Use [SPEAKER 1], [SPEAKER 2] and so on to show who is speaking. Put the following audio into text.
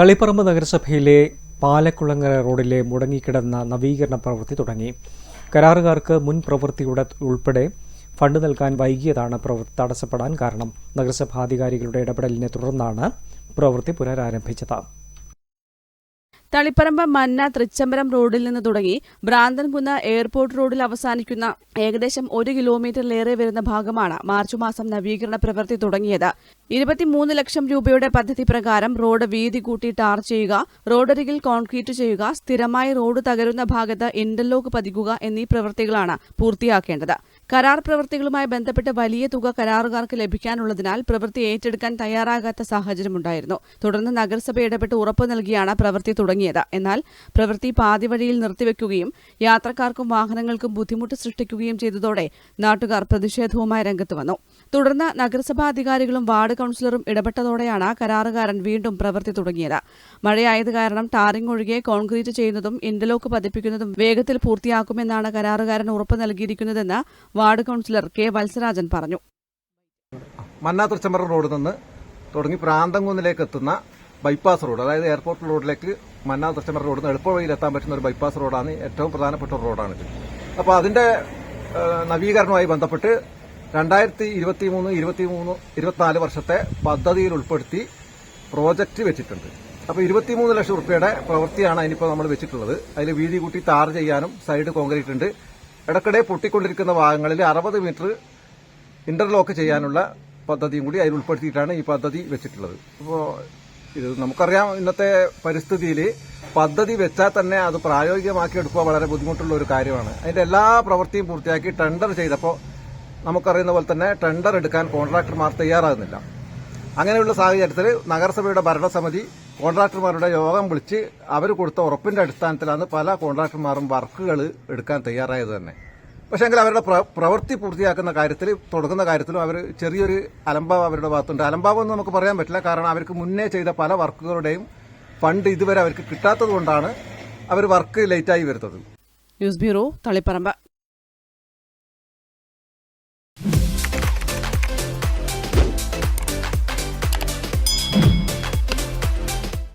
[SPEAKER 1] തളിപ്പറമ്പ് നഗരസഭയിലെ പാലക്കുളങ്ങര റോഡിലെ മുടങ്ങിക്കിടന്ന നവീകരണ പ്രവൃത്തി തുടങ്ങി. കരാറുകാർക്ക് മുൻ പ്രവൃത്തിയുടെ ഉൾപ്പെടെ ഫണ്ട് നൽകാൻ വൈകിയതാണ് പ്രവൃത്തി തടസ്സപ്പെടാൻ കാരണം. നഗരസഭാധികാരികളുടെ ഇടപെടലിനെ തുടർന്നാണ് പ്രവൃത്തി പുനരാരംഭിച്ചത്.
[SPEAKER 2] തളിപ്പറമ്പ് മന്ന തൃച്ചംബരം റോഡിൽ നിന്ന് തുടങ്ങി ഭ്രാന്തൻകുന്ന് എയർപോർട്ട് റോഡിൽ അവസാനിക്കുന്ന ഏകദേശം ഒരു കിലോമീറ്ററിലേറെ വരുന്ന ഭാഗമാണ് മാർച്ച് മാസം നവീകരണ പ്രവൃത്തി തുടങ്ങിയത്. ഇരുപത്തിമൂന്ന് ലക്ഷം രൂപയുടെ പദ്ധതി പ്രകാരം റോഡ് വീതി കൂട്ടി ടാർ ചെയ്യുക റോഡരികിൽ കോൺക്രീറ്റ് ചെയ്യുക സ്ഥിരമായി റോഡ് തകരുന്ന ഭാഗത്ത് ഇന്റർലോക്ക് പതിക്കുക എന്നീ പ്രവൃത്തികളാണ് പൂർത്തിയാക്കേണ്ടത്. കരാർ പ്രവൃത്തികളുമായി ബന്ധപ്പെട്ട് വലിയ തുക കരാറുകാർക്ക് ലഭിക്കാനുള്ളതിനാൽ പ്രവൃത്തി ഏറ്റെടുക്കാൻ തയ്യാറാകാത്ത സാഹചര്യമുണ്ടായിരുന്നു. തുടർന്ന് നഗരസഭ ഇടപെട്ട് ഉറപ്പു നൽകിയാണ് പ്രവൃത്തി തുടങ്ങിയത്. എന്നാൽ പ്രവൃത്തി പാതിവഴിയിൽ നിർത്തിവെക്കുകയും യാത്രക്കാർക്കും വാഹനങ്ങൾക്കും ബുദ്ധിമുട്ട് സൃഷ്ടിക്കുകയും ചെയ്തതോടെ നാട്ടുകാർ പ്രതിഷേധവുമായി രംഗത്ത് വന്നു. തുടർന്ന് നഗരസഭാ അധികാരികളും വാർഡ് കൌൺസിലറും ഇടപെട്ടതോടെയാണ് കരാറുകാരൻ വീണ്ടും പ്രവൃത്തി തുടങ്ങിയത്. മഴയായത് കാരണം ടാറിംഗ് ഒഴികെ കോൺക്രീറ്റ് ചെയ്യുന്നതും ഇന്റർലോക്ക് പതിപ്പിക്കുന്നതും വേഗത്തിൽ പൂർത്തിയാക്കുമെന്നാണ് കരാറുകാരൻ ഉറപ്പ് നൽകിയിരിക്കുന്നതെന്ന് വാർഡ് കൌൺസിലർ കെ വത്സരാജൻ പറഞ്ഞു.
[SPEAKER 3] മന്നാത്തുറച്ചമ്പറ റോഡിൽ നിന്ന് തുടങ്ങി പ്രാന്തംകുന്നിലേക്ക് എത്തുന്ന ബൈപ്പാസ് റോഡ് അതായത് എയർപോർട്ട് റോഡിലേക്ക് മന്നാത്തുറച്ചമ്പറ റോഡിൽ നിന്ന് എളുപ്പവഴിയിൽ എത്താൻ പറ്റുന്ന ഒരു ബൈപ്പാസ് റോഡാണ്. ഏറ്റവും പ്രധാനപ്പെട്ട റോഡാണ് അപ്പോൾ അതിന്റെ നവീകരണവുമായി ബന്ധപ്പെട്ട് രണ്ടായിരത്തി ഇരുപത്തി മൂന്ന് ഇരുപത്തി മൂന്ന് ഇരുപത്തിനാല് വർഷത്തെ പദ്ധതിയിൽ ഉൾപ്പെടുത്തി പ്രോജക്റ്റ് വെച്ചിട്ടുണ്ട്. അപ്പോൾ ഇരുപത്തിമൂന്ന് ലക്ഷം റുപ്യയുടെ പ്രവൃത്തിയാണ് അതിനിപ്പോൾ നമ്മൾ വെച്ചിട്ടുള്ളത്. അതിൽ വീതി കൂട്ടി താർ ചെയ്യാനും സൈഡ് കോൺക്രീറ്റ് ഉണ്ട്. ഇടയ്ക്കിടെ പൊട്ടിക്കൊണ്ടിരിക്കുന്ന ഭാഗങ്ങളിൽ അറുപത് മീറ്റർ ഇന്റർലോക്ക് ചെയ്യാനുള്ള പദ്ധതിയും കൂടി അതിൽ ഉൾപ്പെടുത്തിയിട്ടാണ് ഈ പദ്ധതി വെച്ചിട്ടുള്ളത്. അപ്പോൾ ഇത് നമുക്കറിയാം ഇന്നത്തെ പരിസ്ഥിതിയിൽ പദ്ധതി വെച്ചാൽ തന്നെ അത് പ്രായോഗികമാക്കി എടുക്കുക വളരെ ബുദ്ധിമുട്ടുള്ള ഒരു കാര്യമാണ്. അതിന്റെ എല്ലാ പ്രവൃത്തിയും പൂർത്തിയാക്കി ടെൻഡർ ചെയ്തപ്പോൾ നമുക്കറിയുന്ന പോലെ തന്നെ ടെൻഡർ എടുക്കാൻ കോൺട്രാക്ടർമാർ തയ്യാറാകുന്നില്ല. അങ്ങനെയുള്ള സാഹചര്യത്തിൽ നഗരസഭയുടെ ഭരണസമിതി കോൺട്രാക്ടർമാരുടെ യോഗം വിളിച്ച് അവർ കൊടുത്ത ഉറപ്പിന്റെ അടിസ്ഥാനത്തിലാണ് പല കോൺട്രാക്ടർമാരും വർക്കുകൾ എടുക്കാൻ തയ്യാറായത് തന്നെ. പക്ഷേ എങ്കിൽ അവരുടെ പ്ര- പ്രവൃത്തി പൂർത്തിയാക്കുന്ന കാര്യത്തിൽ തുടങ്ങുന്ന കാര്യത്തിലും അവർ ചെറിയൊരു അലംഭാവം അവരുടെ ഭാഗത്തുണ്ട്. അലംഭാവം എന്ന് നമുക്ക് പറയാൻ പറ്റില്ല. കാരണം അവർക്ക് മുന്നേ ചെയ്ത പല വർക്കുകളുടെയും ഫണ്ട് ഇതുവരെ അവർക്ക് കിട്ടാത്തത് കൊണ്ടാണ് അവർ വർക്ക് ലേറ്റായി വരുന്നത്.
[SPEAKER 2] News bureau Taliparamba.